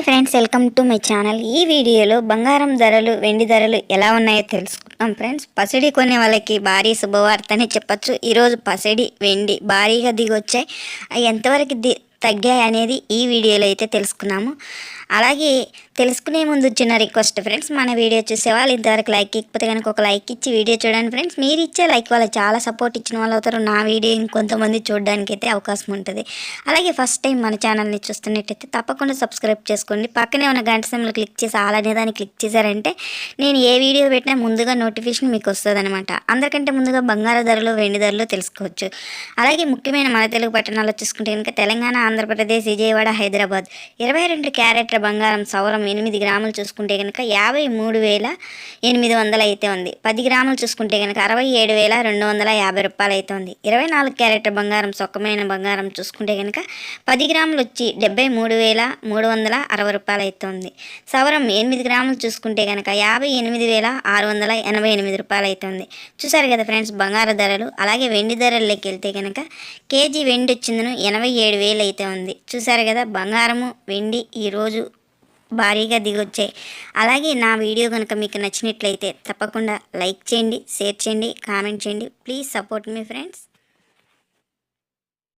Hi friends welcome to my channel. ఈ వీడియోలో బంగారం ధరలు వెండి ధరలు ఎలా ఉన్నాయో తెలుసుకుందాం ఫ్రెండ్స్. పసిడి కొనే వాళ్ళకి భారీ శుభవార్త అని చెప్పచ్చు. ఈరోజు పసిడి వెండి భారీగా దిగొచ్చాయి. అవి ఎంతవరకు ది తగ్గాయి అనేది ఈ వీడియోలో అయితే తెలుసుకున్నాము. అలాగే తెలుసుకునే ముందు చిన్న రిక్వెస్ట్ ఫ్రెండ్స్ మన వీడియో చూసే వాళ్ళు ఇంతవరకు లైక్ ఇకపోతే కనుక ఒక లైక్ ఇచ్చి వీడియో చూడండి ఫ్రెండ్స్. మీరు ఇచ్చే లైక్ వాళ్ళు చాలా సపోర్ట్ ఇచ్చిన వాళ్ళు అవుతారు. నా వీడియో ఇంకొంతమంది చూడడానికి అయితే అవకాశం ఉంటుంది. అలాగే ఫస్ట్ టైం మన ఛానల్ని చూస్తున్నట్టయితే తప్పకుండా సబ్స్క్రైబ్ చేసుకోండి. పక్కనే ఉన్న గంట సమయంలో క్లిక్ చేసి అలానే దాన్ని క్లిక్ చేశారంటే నేను ఏ వీడియో పెట్టినా ముందుగా నోటిఫికేషన్ మీకు వస్తుంది అనమాట అందరికంటే ముందుగా బంగారు ధరలు వెండి ధరలు తెలుసుకోవచ్చు. అలాగే ముఖ్యమైన మన తెలుగు పట్టణాల్లో చూసుకుంటే కనుక తెలంగాణ ఆంధ్రప్రదేశ్ విజయవాడ హైదరాబాద్. ఇరవై రెండు క్యారెట్ల బంగారం సౌరం ఎనిమిది గ్రాములు చూసుకుంటే కనుక యాభై మూడు వేల ఎనిమిది వందలు అయితే ఉంది. పది గ్రాములు చూసుకుంటే కనుక అరవై ఏడు వేల రెండు వందల యాభై రూపాయలు అయితే ఉంది. ఇరవై నాలుగు క్యారెట్ల బంగారం సొక్కమైన బంగారం చూసుకుంటే కనుక పది గ్రాములు వచ్చి డెబ్బై మూడు వేల మూడు వందల అరవై రూపాయలు అయితే ఉంది. సవరం ఎనిమిది గ్రాములు చూసుకుంటే కనుక యాభై ఎనిమిది వేల ఆరు వందల ఎనభై ఎనిమిది రూపాయలు అయితే ఉంది. చూసారు కదా ఫ్రెండ్స్ బంగారు ధరలు. అలాగే వెండి ధరల్లోకి వెళ్తే కనుక కేజీ వెండి వచ్చిందను ఎనభై ఏడు వేలు అయితే అయితే ఉంది. చూసారు కదా బంగారము వెండి ఈరోజు భారీగా దిగొచ్చాయి. అలాగే నా వీడియో కనుక మీకు నచ్చినట్లయితే తప్పకుండా లైక్ చేయండి షేర్ చేయండి కామెంట్ చేయండి. ప్లీజ్ సపోర్ట్ మీ ఫ్రెండ్స్.